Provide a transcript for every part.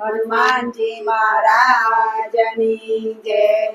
હનુમાનજી મહારાજની જય.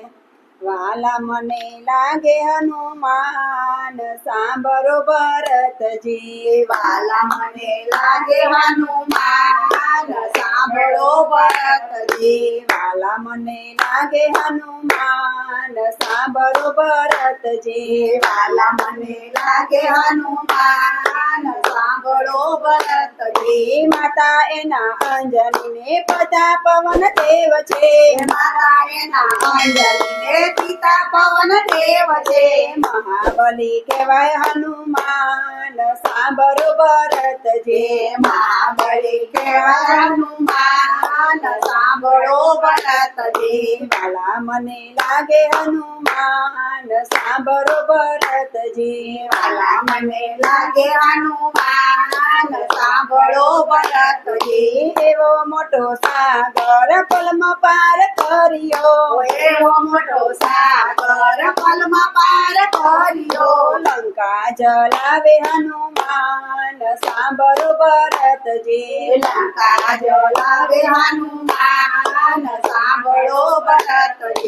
વાલા મને લાગે હનુમાન, સાંભળો ભરતજી. વાલા મને લાગે હનુમાન, સાંભળો ભરતજી. વાલા મને લાગે હનુમાન, સાંભળો ભરતજી. વાલા મને લાગે હનુમાન, સાંભળો ભરતજી એ માતા એના અંજનીને પતા પવન દેવ છે. માતા એના અંજલિને પિતા પવન દેવ છે. મહાબલી કહેવાય હનુમાન, સાંભળો ભરતજી મહાબલી કહેવાય હનુમાન, સાંભળો ભરતજી વાલા મને લાગે હનુમાન, સાંભળો ભરતજી વાલા મને લાગે હનુમાન સાંભળો ભરતજી એવો મોટો સાગર પલમાં પાર કર્યો. એવો મોટો સાગર પલમાં પાર કર્યો. લંકા જલાવે હનુમાન સાંભળો ભરતજી લંકા જલાવે હનુમાન સાંભળો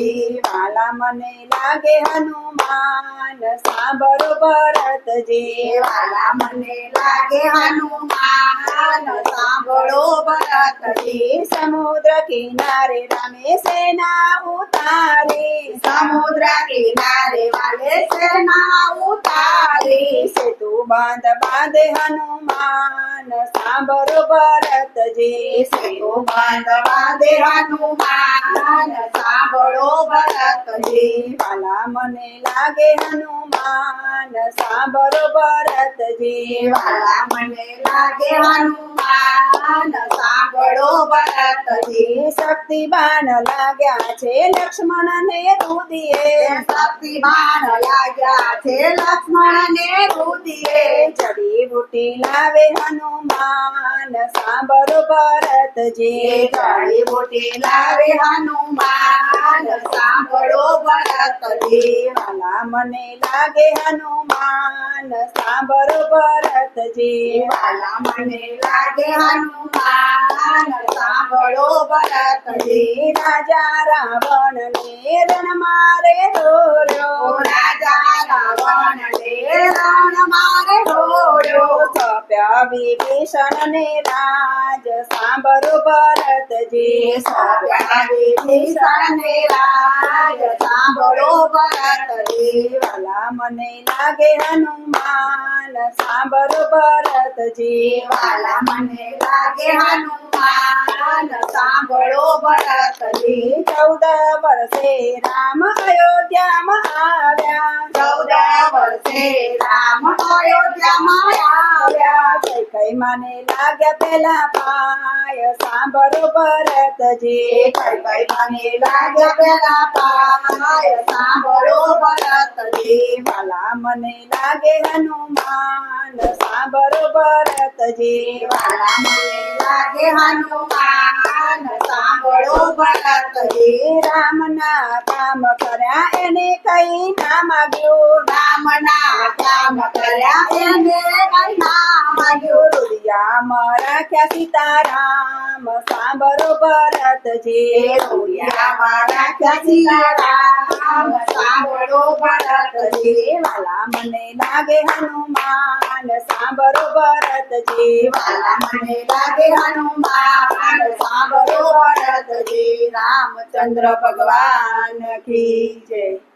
ભરતજી વાલા મને લાગે હનુમાન. સાંભળો ભરતજી વાલા મને લાગે હનુમાન. સાંભળો ભરતજી સમુદ્ર કિનારે રામે સેના ઉતારી. સમુદ્ર કિનારે વાલે સેના ઉતારી. સેતુ બાંધ બાંધ હનુમાન. સાંભળો ભરતજી સેતુ બાંધ દે હનુમાન. સાંભળો ભરતજી વાલા મને લાગે હનુમાન, સાંભળો ભરતજી વાલા મને લાગે હનુમાન, સાંભળો ભરતજી શક્તિ લાગ્યા છે લક્ષ્મણ ને રુદિએ શક્તિમાન લાગ્યા છે લક્ષ્મણ ને રુદિએ જડીબુટી લાવે હનુમાન સાંભળો ભરતજી જડીબુટી લાવે હનુમાન. સાંભળો ભરતજી વાલા મને લાગે હનુમાન. સાંભળો ભરતજી વાલા મને લાગે હનુમાન. સાંભળો ભરતજી રાજા રાવણ ને રણ મારે રાજા રાવણ ને રણ મારે સપ્યા વિભીષણ ને રાજ, સાંભળો ભરતજી. સપ્યા વિભીષણ ને રાજ, સાંભળો ભરતજી. વાલા મને લાગે હનુમાન, સાંભળો ભરતજી. વાલા મને લાગે હનુમાન, સાંભળો ભરતજી. ચૌદ વર્ષે રામ અયોધ્યામાં આવ્યા. ચૌદ વર્ષે રામ અયોધ્યામાં આવ્યા. કઈ કઈ મને લાગ્યા પેલા પાય? સાંભળો ભરતજી. કઈ કઈ મને લાગ્યા પેલા પાય? સાંભળો ભરતજી. વાલા મને લાગે હનુમાન. સાંભળો ભરતજી. વાલા મને લાગે હનુમાન. સાંભળો ભરતજી રામના કામ કર્યા એને કઈ ના માગ્યું રામના કામ સીતારામ સાંભળો ભરતજી રૂડિયા મારા ક્યાં સીતારામ. ભરતજી વાલા મને લાગે હનુમાન, સાંભળો ભરતજી વાલા મને લાગે હનુમાન, સાંભળો ભરતજી રામચંદ્ર ભગવાન કી જય.